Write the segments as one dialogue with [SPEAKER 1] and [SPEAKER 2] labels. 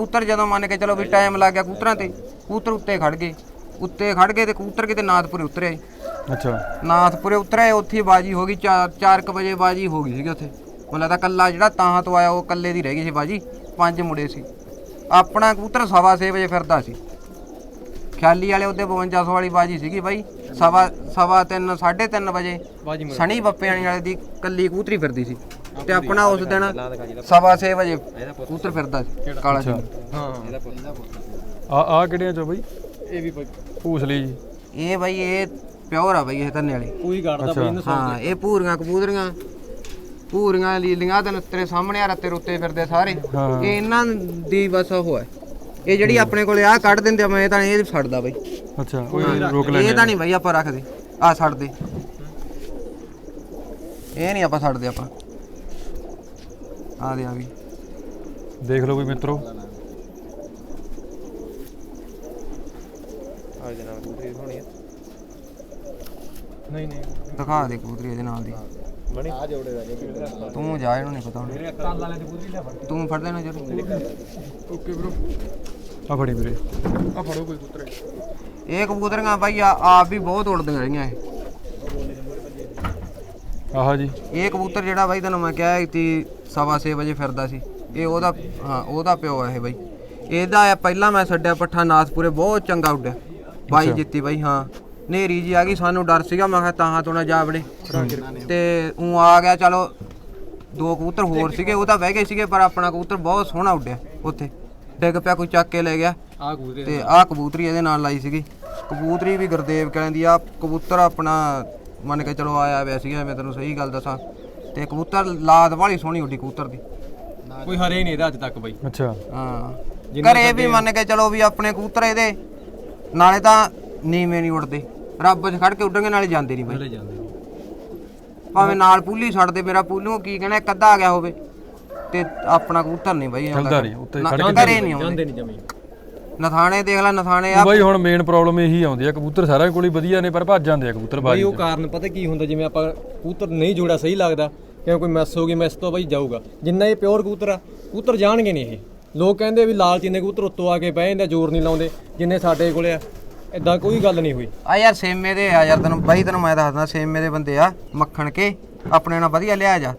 [SPEAKER 1] ਕਬੂਤਰ ਜਦੋਂ ਮੰਨ ਕੇ ਚਲੋ ਵੀ ਟਾਈਮ ਲੱਗ ਗਿਆ ਕਬੂਤਰਾਂ ਤੇ ਕਬੂਤਰ ਉੱਤੇ ਖੜ ਗਏ। ਉੱਤੇ ਖੜ ਗਏ ਤੇ ਕਬੂਤਰ ਕਿਤੇ ਨਾਥਪੁਰੇ ਉਤਰਿਆ ਜੀ।
[SPEAKER 2] ਅੱਛਾ।
[SPEAKER 1] ਨਾਥਪੁਰੇ ਉਤਰਿਆ ਉੱਥੇ ਬਾਜੀ ਹੋ ਗਈ 4 4 ਵਜੇ ਬਾਜੀ ਹੋ ਗਈ ਸੀਗੀ ਉੱਥੇ। ਮੈਨੂੰ ਲੱਗਦਾ ਕੱਲਾ ਜਿਹੜਾ ਤਾਹਾਂ ਤੋਂ ਆਇਆ ਉਹ ਕੱਲੇ ਦੀ ਰਹਿ ਗਈ ਸੀ ਬਾਜੀ ਪੰਜ ਮੁੰਡੇ ਸੀ। ਆਪਣਾ ਕਬੂਤਰ ਸਵਾ ਛੇ ਵਜੇ ਫਿਰਦਾ ਸੀ। ਖਿਆਲੀ ਵਾਲੇ ਉਹਦੇ 5200 ਵਾਲੀ ਬਾਜੀ ਸੀਗੀ ਬਾਈ। ਸਵਾ ਸਵਾ 3 3:30 ਵਜੇ ਸਣੀ ਬੱਪਿਆਣੀ ਵਾਲੇ ਦੀ ਕੱਲੀ ਕਬੂਤਰੀ ਫਿਰਦੀ ਸੀ। ਤੇ ਆਪਣਾ ਉਸ ਦਿਨ ਸਵਾ ਛੇ ਵਜੇ ਕਬੂਤਰ ਫਿਰਦਾ ਸੀ ਕਾਲਾ ਸਿੰਘ
[SPEAKER 2] ਆ ਆ ਕਿਹੜਿਆਂ ਚੋਂ ਬਈ?
[SPEAKER 3] ਇਹ ਵੀ
[SPEAKER 2] ਭੂਸਲੀ ਜੀ।
[SPEAKER 1] ਇਹ ਬਾਈ ਇਹ ਪਿਓਰ ਆ ਬਾਈ ਇਹ ਧੰਨੇ ਵਾਲੇ।
[SPEAKER 3] ਕੋਈ ਗਾੜਦਾ ਬਈ ਇਹਨੂੰ
[SPEAKER 1] ਹਾਂ ਇਹ ਪੂਰੀਆਂ ਕਬੂਤਰੀਆਂ। ਪੂਰੀਆਂ ਲੀਲੀਆਂ ਤੇ ਤੇਰੇ ਸਾਹਮਣੇ ਆ ਰੱਤੇ ਰੁੱਤੇ ਫਿਰਦੇ ਸਾਰੇ।
[SPEAKER 2] ਹਾਂ।
[SPEAKER 1] ਇਹ ਇਹਨਾਂ ਦੀ ਬਸ ਉਹ ਹੈ। ਇਹ ਜਿਹੜੀ ਆਪਣੇ ਕੋਲੇ ਆ ਕੱਢ ਦਿੰਦੇ ਆ ਮੈਂ ਇਹ ਤਾਂ ਇਹ ਛੱਡਦਾ ਬਾਈ।
[SPEAKER 2] ਅੱਛਾ ਉਹ ਰੋਕ
[SPEAKER 1] ਇਹ
[SPEAKER 2] ਲੈਣੇ
[SPEAKER 1] ਤਾਂ ਨਹੀਂ ਬਾਈ ਆਪਾਂ ਰੱਖਦੇ। ਆ ਛੱਡਦੇ ਇਹ ਨਹੀਂ ਆਪਾਂ ਛੱਡਦੇ ਆਪਾਂ। ਆ ਦੇ ਆ ਵੀ।
[SPEAKER 2] ਦੇਖ ਲਓ ਵੀ ਮਿੱਤਰੋ।
[SPEAKER 3] ਆ ਜਨਾਬ ਦੂਸਰੀ ਹੋਣੀ ਹੈ ਨਹੀਂ ਨਹੀਂ।
[SPEAKER 1] ਦਿਖਾ ਦੇ ਕਬੂਤਰੀ ਇਹਦੇ ਨਾਲ ਦਾ। ਤੂੰ ਜਾ ਇਹਨੂੰ ਨਹੀਂ ਪਤਾ ਹੁਣ। ਤੂੰ ਫੜ ਲੈਣਾ ਜਰ
[SPEAKER 3] ਓਕੇ ਬ్రో
[SPEAKER 2] ਆ ਫੜੀ ਵੀਰੇ।
[SPEAKER 3] ਆ ਫੜੋ ਕੋਈ ਪੁੱਤਰ
[SPEAKER 1] ਇਹ ਕਬੂਤਰੀਆਂ ਬਾਈ ਆ ਆਪ ਵੀ ਬਹੁਤ ਉੜਦੀਆਂ ਰਹੀਆਂ ਇਹ।
[SPEAKER 2] ਆਹ ਜੀ।
[SPEAKER 1] ਇਹ ਕਬੂਤਰ ਜਿਹੜਾ ਬਾਈ ਤੈਨੂੰ ਮੈਂ ਕਿਹਾ ਸੀ ਸਵਾ ਛੇ ਵਜੇ ਫਿਰਦਾ ਸੀ। ਇਹ ਉਹਦਾ ਹਾਂ ਉਹਦਾ ਪਿਓ ਹੈ ਇਹ ਬਾਈ। ਇਹਦਾ ਆ ਪਹਿਲਾਂ ਮੈਂ ਛੱਡਿਆ ਪੱਠਾ ਨਾਥਪੁਰੇ ਬਹੁਤ ਚੰਗਾ ਉੱਡਿਆ। ਬਾਈ ਜਿੱਤੀ ਬਾਈ ਹਾਂ। ਨੇਰੀ ਜੀ ਆ ਗਈ ਸਾਨੂੰ ਡਰ ਸੀਗਾ ਮੈਂ ਕਿਹਾ ਤਾਹਾਂ ਤੋਂ ਨਾ ਜਾ ਵੜੇ। ਤੇ ਉਹ ਆ ਗਿਆ ਚਲੋ ਦੋ ਕਬੂਤਰ ਹੋਰ ਸੀਗੇ ਉਹ ਤਾਂ ਬਹਿ ਗਏ ਸੀਗੇ ਪਰ ਆਪਣਾ ਕਬੂਤਰ ਬਹੁਤ ਸੋਹਣਾ ਉੱਡਿਆ ਉੱਥੇ। ਡਿੱਗ ਪਿਆ ਕੋਈ ਚੱਕ ਕੇ ਲੈ ਗਿਆ।
[SPEAKER 3] ਆ ਗੂਦੇ
[SPEAKER 1] ਤੇ ਆਹ ਕਬੂਤਰੀ ਇਹਦੇ ਨਾਲ ਲਾਈ ਸੀਗੀ। ਕਬੂਤਰੀ ਵੀ ਗੁਰਦੇਵ ਕਹਿੰਦੀ ਆ ਕਬੂਤਰ ਆਪਣਾ ਮੰਨ ਕੇ ਚਲੋ ਆਇਆ ਹੋਇਆ ਸੀਗਾ ਮੈਂ ਤੈਨੂੰ ਸਹੀ ਗੱਲ ਦੱਸਾਂ। ਤੇ ਕਬੂਤਰ ਲਾਦ ਵਾਲੀ ਸੋਹਣੀ ਉੱਡੀ ਕਬੂਤਰ ਦੀ।
[SPEAKER 3] ਕੋਈ ਹਰੇ ਨਹੀਂ ਇਹਦਾ ਅੱਜ ਤੱਕ ਬਈ।
[SPEAKER 2] ਅੱਛਾ।
[SPEAKER 1] ਹਾਂ। ਘਰੇ ਵੀ ਮੰਨ ਕੇ ਚਲੋ ਵੀ ਆਪਣੇ ਕਬੂਤਰ ਇਹਦੇ ਨਾਲੇ ਤਾਂ ਨੀਵੇਂ ਨਹੀਂ ਉੱਡਦੇ। ਰੱਬ 'ਚ ਖੜ ਕੇ ਉੱਡਣਗੇ ਨਾਲੇ ਜਾਂਦੇ ਨਹੀਂ ਬਈ।
[SPEAKER 3] ਜਾਂਦੇ
[SPEAKER 1] ਭਾਵੇਂ ਨਾਲ ਪੂਲੀ ਛੱਡਦੇ ਮੇਰਾ ਪੂਲੀਓ ਕੀ ਕਹਿਣਾ ਇੱਕ ਅੱਧਾ ਆ ਗਿਆ ਹੋਵੇ। ਤੇ ਆਪਣਾ ਕਬੂਤਰ ਨਹੀਂ ਬਈ ਆਉਂਦਾ
[SPEAKER 2] ਚੱਲਦਾ ਨਹੀਂ, ਉੱਤੇ ਖੜ
[SPEAKER 1] ਘਰੇ ਨਹੀਂ ਆਉਂਦੇ।
[SPEAKER 3] ਜਾਂਦੇ ਨਹੀਂ ਜਮੀ
[SPEAKER 1] ਨਥਾਣੇ ਦੇਖ ਲੈ ਨਥਾਣੇ ਆ।
[SPEAKER 2] ਬਾਈ ਹੁਣ ਮੇਨ ਪ੍ਰੋਬਲਮ ਇਹੀ ਆਉਂਦੀ ਆ ਕਬੂਤਰ ਸਾਰਿਆਂ ਕੋਲ ਹੀ ਵਧੀਆ ਨੇ ਪਰ ਭੱਜ ਜਾਂਦੇ ਆ ਕਬੂਤਰ
[SPEAKER 3] ਬਈ
[SPEAKER 2] ਬਾਜੀ
[SPEAKER 3] ਉਹ ਕਾਰਨ ਪਤਾ ਕੀ ਹੁੰਦਾ ਜਿਵੇਂ ਆਪਾਂ ਕਬੂਤਰ ਨਹੀਂ ਜੋੜਾ ਸਹੀ ਲੱਗਦਾ ਕਿਉਂ ਕੋਈ ਮੈਸ ਹੋ ਗਈ ਮੈਸ ਤੋਂ ਬਈ ਜਾਊਗਾ। ਜਿੰਨਾ ਇਹ ਪਿਓਰ ਕਬੂਤਰ ਆ ਕਬੂਤਰ ਜਾਣਗੇ ਨਹੀਂ ਇਹ। ਲੋਕ ਕਹਿੰਦੇ ਵੀ ਲਾਲਚੀ ਨੇ ਕਬੂਤਰ ਉੱਤੋਂ ਆ ਕੇ ਬਹਿ ਜਾਂਦੇ ਆ, ਜ਼ੋਰ ਨਹੀਂ ਲਾਉਂਦੇ ਜਿੰਨੇ ਸਾਡੇ ਕੋਲੇ ਆ। ਇਦਾਂ ਕੋਈ ਗੱਲ ਨਹੀਂ ਹੋਈ।
[SPEAKER 1] ਆ ਯਾਰ ਸੇਮੇ ਦੇ ਆ ਯਾਰ ਤੈਨੂੰ ਬਾਈ ਤੈਨੂੰ ਮੈਂ ਦੱਸਦਾ ਸੇਮੇ ਦੇ ਬੰਦੇ ਆ ਮੱਖਣ ਕੇ ਆਪਣੇ ਨਾਲ ਵਧੀਆ ਲਿਆ ਜਾ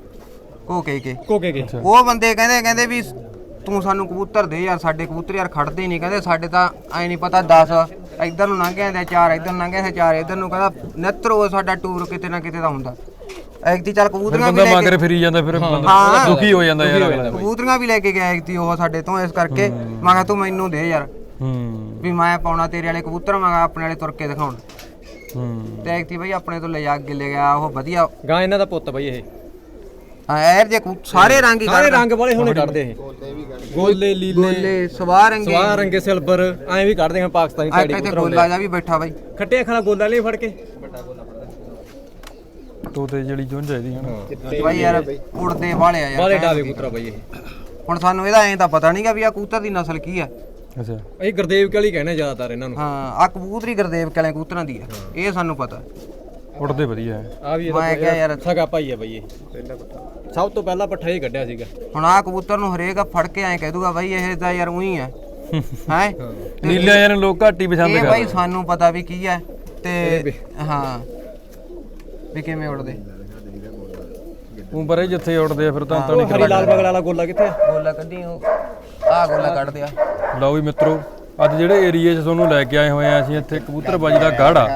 [SPEAKER 1] ਕੋ ਕੇ ਕੇ।
[SPEAKER 3] ਕੋਕੇ ਕੇ
[SPEAKER 1] ਉਹ ਬੰਦੇ ਕਹਿੰਦੇ ਕਹਿੰਦੇ ਵੀ ਤੂੰ ਸਾਨੂੰ ਕਬੂਤਰ ਦੇ ਯਾਰ ਸਾਡੇ ਕਬੂਤਰ ਯਾਰ ਖੜਦੇ ਨਹੀਂ ਕਹਿੰਦੇ ਸਾਡੇ ਤਾਂ ਐ ਨਹੀਂ ਪਤਾ 10 ਇੱਧਰ ਨੂੰ ਲੰਘ ਜਾਂਦੇ ਚਾਰ ਇੱਧਰ ਨੂੰ ਲੰਘ ਜਾਂਦੇ ਚਾਰ ਇੱਧਰ ਨੂੰ ਕਹਿੰਦਾ ਨਿੱਤਰ ਉਹ ਸਾਡਾ ਟੂਰ ਕਿਤੇ ਨਾ ਕਿਤੇ ਦਾ ਹੁੰਦਾ। ਐਕਤੀ ਚੱਲ ਕਬੂਤਰੀਆਂ ਵੀ
[SPEAKER 2] ਬੰਦਾ
[SPEAKER 1] ਲੈ
[SPEAKER 2] ਮਗਰ
[SPEAKER 1] ਕੇ
[SPEAKER 2] ਫਿਰੀ ਜਾਂਦਾ ਫਿਰ। ਦੁਖੀ ਹੋ ਜਾਂਦਾ ਯਾਰ।
[SPEAKER 1] ਕਬੂਤਰੀਆਂ ਵੀ ਲੈ ਕੇ ਗਿਆ ਐਕਤੀ ਉਹ ਸਾਡੇ ਤੋਂ ਇਸ ਕਰਕੇ ਮੈਂ ਕਿਹਾ ਤੂੰ ਮੈਨੂੰ ਦੇ ਯਾਰ।
[SPEAKER 2] ਹੂੰ।
[SPEAKER 1] ਵੀ ਮੈਂ ਪਾਉਣਾ ਤੇਰੇ ਵਾਲੇ ਕਬੂਤਰ ਮੈਂ ਆਪਣੇ ਵਾਲੇ ਤੁਰ ਕੇ ਦਿਖਾਉਣ।
[SPEAKER 2] ਹੂੰ।
[SPEAKER 1] ਤੇ ਐਕਤੀ ਬਈ ਆਪਣੇ ਤੋਂ ਲੈ ਜਾ ਲੈ ਗਿਆ ਉਹ ਵਧੀਆ।
[SPEAKER 3] ਗਾਂ ਇਹਨਾਂ ਦਾ ਪੁੱਤ ਬਈ ਇਹ।
[SPEAKER 1] ਹਾਂ ਐਰ ਜੇ ਕਬੂ- ਸਾਰੇ ਰੰਗ ਹੀ
[SPEAKER 3] ਸਾਰੇ
[SPEAKER 1] ਕੱਢਦਾ।
[SPEAKER 3] ਰੰਗ ਵਾਲੇ ਹੁਣੇ ਕੱਢਦੇ ਇਹ। ਗੋਲੇ ਲੀਲੇ
[SPEAKER 1] ਗੋਲੇ ਸਵਾਰ ਰੰਗੇ।
[SPEAKER 3] ਸਵਾਹ ਰੰਗੇ ਸਿਲਵਰ ਐਂ ਵੀ ਕੱਢਦੇ ਹਾਂ ਪਾਕਿਸਤਾਨੀ
[SPEAKER 1] ਆ
[SPEAKER 3] ਟੈਡੀ
[SPEAKER 1] ਇੱਥੇ ਗੋਲਾ ਜਾ ਵੀ ਬੈਠਾ ਬਾਈ।
[SPEAKER 3] ਖੱਟੇ ਖਾਣਾ ਗੋਲਾ ਲਈ ਫੜ ਕੇ।
[SPEAKER 2] ਤੋਤੇ ਜਿਹੜੀ ਜੁੰਝ ਹੈ ਇਹਦੀ ਹਨਾ?
[SPEAKER 1] ਬਾਈ ਯਾਰ ਉੜਦੇ ਵਾਲੇ ਆ ਯਾਰ
[SPEAKER 3] ਬਾਲੇ ਡਾਵੇ ਕਬੂਤਰ ਬਈ ਇਹ।
[SPEAKER 1] ਹੁਣ ਸਾਨੂੰ ਇਹਦਾ ਐਂ ਤਾਂ ਪਤਾ ਨਹੀਂਗਾ ਵੀ ਆ ਕਬੂਤਰ ਦੀ ਨਸਲ ਕੀ ਆ।
[SPEAKER 2] ਅੱਛਾ।
[SPEAKER 3] ਅਸੀਂ ਗੁਰਦੇਵ ਕਾਲੀ ਕਹਿੰਦੇ ਜ਼ਿਆਦਾਤਰ ਇਹਨਾਂ ਨੂੰ।
[SPEAKER 1] ਹਾਂ ਆ ਕਬੂਤਰੀ ਗੁਰਦੇਵ ਕਲੇ ਕਬੂਤਰਾਂ ਦੀ ਆ ਇਹ ਸਾਨੂੰ ਪਤਾ।
[SPEAKER 2] ਉੱਡਦੇ ਵਧੀਆ ਹੈ।
[SPEAKER 3] ਆ ਵੀ
[SPEAKER 1] ਮੈਂ ਕਿਹਾ ਯਾਰ
[SPEAKER 3] ਸਗਾ ਭਾਈ ਆ ਬਈ ਇਹ। ਸਭ ਤੋਂ ਪਹਿਲਾਂ ਪੱਠਾ ਹੀ ਕੱਢਿਆ ਸੀਗਾ।
[SPEAKER 1] ਹੁਣ ਆ ਕਬੂਤਰ ਨੂੰ ਹਰੇਕ ਫੜ ਕੇ ਐਂ ਕਹਿ ਦੂਗਾ ਬਾਈ ਇਹ ਤਾਂ ਯਾਰ ਉਹੀ ਆ ਹੈ?
[SPEAKER 2] ਨੀਲੇ ਯਾਰ ਲੋਕ ਘੱਟ ਹੀ ਪਸੰਦ
[SPEAKER 1] ਇਹ
[SPEAKER 2] ਕਰਦੇ।
[SPEAKER 1] ਬਾਈ ਸਾਨੂੰ ਪਤਾ ਵੀ ਕੀ ਆ ਤੇ ਹਾਂ। ਵੀ ਕਿਵੇਂ ਉੜਦੇ
[SPEAKER 2] ਉਹ ਪਰੇ ਜਿੱਥੇ ਉੱਡਦੇ ਆ ਫਿਰ ਤਾਂ ਤਾਂ
[SPEAKER 3] ਉਹ ਹਰੀ ਲਾਲ ਬਗਲ ਵਾਲਾ ਗੋਲਾ ਕਿੱਥੇ
[SPEAKER 1] ਗੋਲਾ ਕੱਢੀ ਉਹ। ਆ ਗੋਲਾ ਕੱਢ ਦਿਆ
[SPEAKER 2] ਲਓ ਵੀ ਮਿੱਤਰੋ ਅੱਜ ਜਿਹੜੇ ਏਰੀਏ 'ਚ ਤੁਹਾਨੂੰ ਲੈ ਕੇ ਆਏ ਹੋਏ ਆ ਅਸੀਂ ਇੱਥੇ ਕਬੂਤਰਬਾਜੀ ਦਾ ਗਾੜਾ।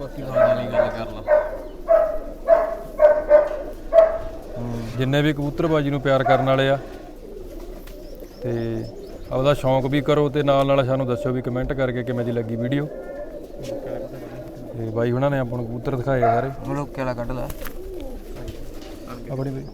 [SPEAKER 3] ਬਾਕੀ ਬਾਜੀ ਵਾਲੀ ਗੱਲ ਕਰ ਲਾ।
[SPEAKER 2] ਜਿੰਨੇ ਵੀ ਕਬੂਤਰਬਾਜੀ ਨੂੰ ਪਿਆਰ ਕਰਨ ਵਾਲੇ ਆ ਤੇ ਆਪਦਾ ਸ਼ੌਂਕ ਵੀ ਕਰੋ ਤੇ ਨਾਲ ਨਾਲ ਸਾਨੂੰ ਦੱਸਿਓ ਵੀ ਕਮੈਂਟ ਕਰਕੇ ਕਿਵੇਂ ਦੀ ਲੱਗੀ ਵੀਡੀਓ ਤੇ ਬਾਈ ਹੁਣਾਂ ਨੇ ਆਪਾਂ ਨੂੰ ਕਬੂਤਰ ਦਿਖਾਏ ਆ ਸਾਰੇ।
[SPEAKER 1] ਮਲੋਕੇ ਵਾਲਾ ਕੱਢ ਲਾ।
[SPEAKER 2] ਆਪਣੀ ਬਾਈ